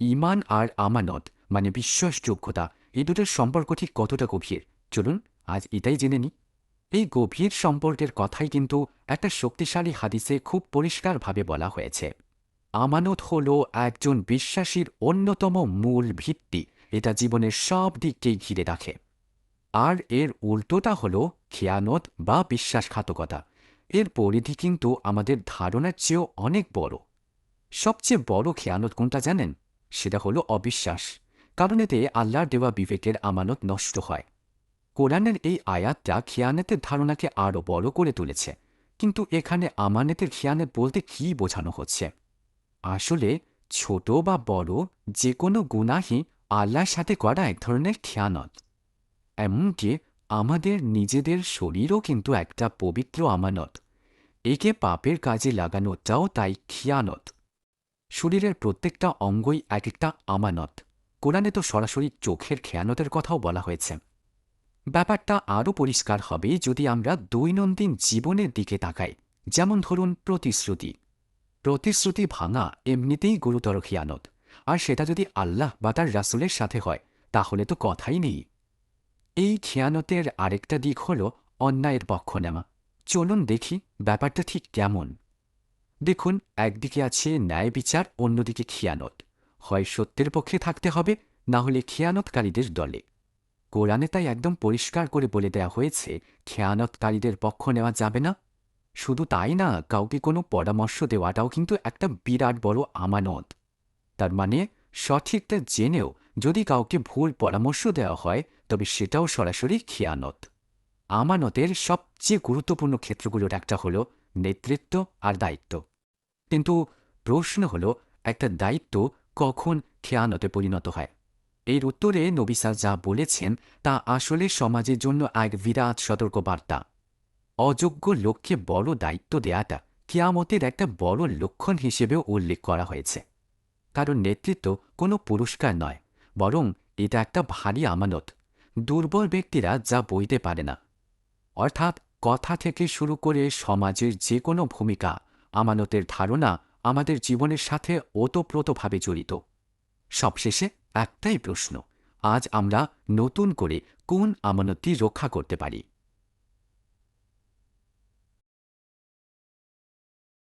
ইমান আর আমানত মানে বিশ্বাসযোগ্যতা, এই দুটোর সম্পর্ক ঠিক কতটা গভীর? চলুন আজ এটাই জেনে নিই। এই গভীর সম্পর্কের কথাই কিন্তু একটা শক্তিশালী হাদিসে খুব পরিষ্কারভাবে বলা হয়েছে। আমানত হল একজন বিশ্বাসীর অন্যতম মূল ভিত্তি, এটা জীবনের সব দিককেই ঘিরে রাখে। আর এর উল্টোটা হল খেয়ানত বা বিশ্বাসঘাতকতা। এর পরিধি কিন্তু আমাদের ধারণার চেয়েও অনেক বড়। সবচেয়ে বড় খেয়ানত কোনটা জানেন? সেটা হলো অবিশ্বাস। কারণ এতে আল্লাহর দেওয়া বিবেকের আমানত নষ্ট হয়। কোরআনের এই আয়াতটা খেয়ানেতের ধারণাকে আরও বড় করে তুলেছে। কিন্তু এখানে আমানেতের খেয়ানত বলতে কি বোঝানো হচ্ছে? আসলে ছোট বা বড় যে কোনো গুনাহি আল্লাহর সাথে করা এক ধরনের খেয়ানত। এমনকি আমাদের নিজেদের শরীরও কিন্তু একটা পবিত্র আমানত। একে পাপের কাজে লাগানোটাও তাই খেয়ানত। শরীরের প্রত্যেকটা অঙ্গই এক একটা আমানত। কোরআনে তো সরাসরি চোখের খেয়ানতের কথাও বলা হয়েছে। ব্যাপারটা আরও পরিষ্কার হবে যদি আমরা দৈনন্দিন জীবনের দিকে তাকাই। যেমন ধরুন প্রতিশ্রুতি। প্রতিশ্রুতি ভাঙা এমনিতেই গুরুতর খেয়ানত। আর সেটা যদি আল্লাহ বা তার রাসুলের সাথে হয়, তাহলে তো কথাই নেই। এই খেয়ানতের আরেকটা দিক হল অন্যায়ের পক্ষ নেওয়া চলুন দেখি ব্যাপারটা ঠিক কেমন। দেখুন, একদিকে আছে ন্যায় বিচার, অন্যদিকে খিয়ানত। হয় সত্যের পক্ষে থাকতে হবে, না হলে খেয়ানতকারীদের দলে। কোরআনে তাই একদম পরিষ্কার করে বলে দেয়া হয়েছে, খেয়ানতকারীদের পক্ষ নেওয়া যাবে না। শুধু তাই না, কাউকে কোনো পরামর্শ দেওয়াটাও কিন্তু একটা বিরাট বড় আমানত। তার মানে সঠিকটা জেনেও যদি কাউকে ভুল পরামর্শ দেওয়া হয়, তবে সেটাও সরাসরি খেয়ানত। আমানতের সবচেয়ে গুরুত্বপূর্ণ ক্ষেত্রগুলোর একটা হল নেতৃত্ব আর দায়িত্ব। কিন্তু প্রশ্ন হল, একটা দায়িত্ব কখন খেয়ানতে পরিণত হয়? এর উত্তরে নবিসা যা বলেছেন তা আসলে সমাজের জন্য এক বিরাট সতর্কবার্তা। অযোগ্য লোককে বড় দায়িত্ব দেয়াটা কেয়ামতের একটা বড় লক্ষণ হিসেবেও উল্লেখ করা হয়েছে। কারণ নেতৃত্ব কোনো পুরস্কার নয়, বরং এটা একটা ভারী আমানত। দুর্বল ব্যক্তিরা যা বইতে পারে না। অর্থাৎ কথা থেকে শুরু করে সমাজের যে কোনো ভূমিকা আমানতের ধারণা আমাদের জীবনের সাথে ওতপ্রোতভাবে জড়িত। সবশেষে একটাই প্রশ্ন, আজ আমরা নতুন করে কোন আমানতটি রক্ষা করতে পারি?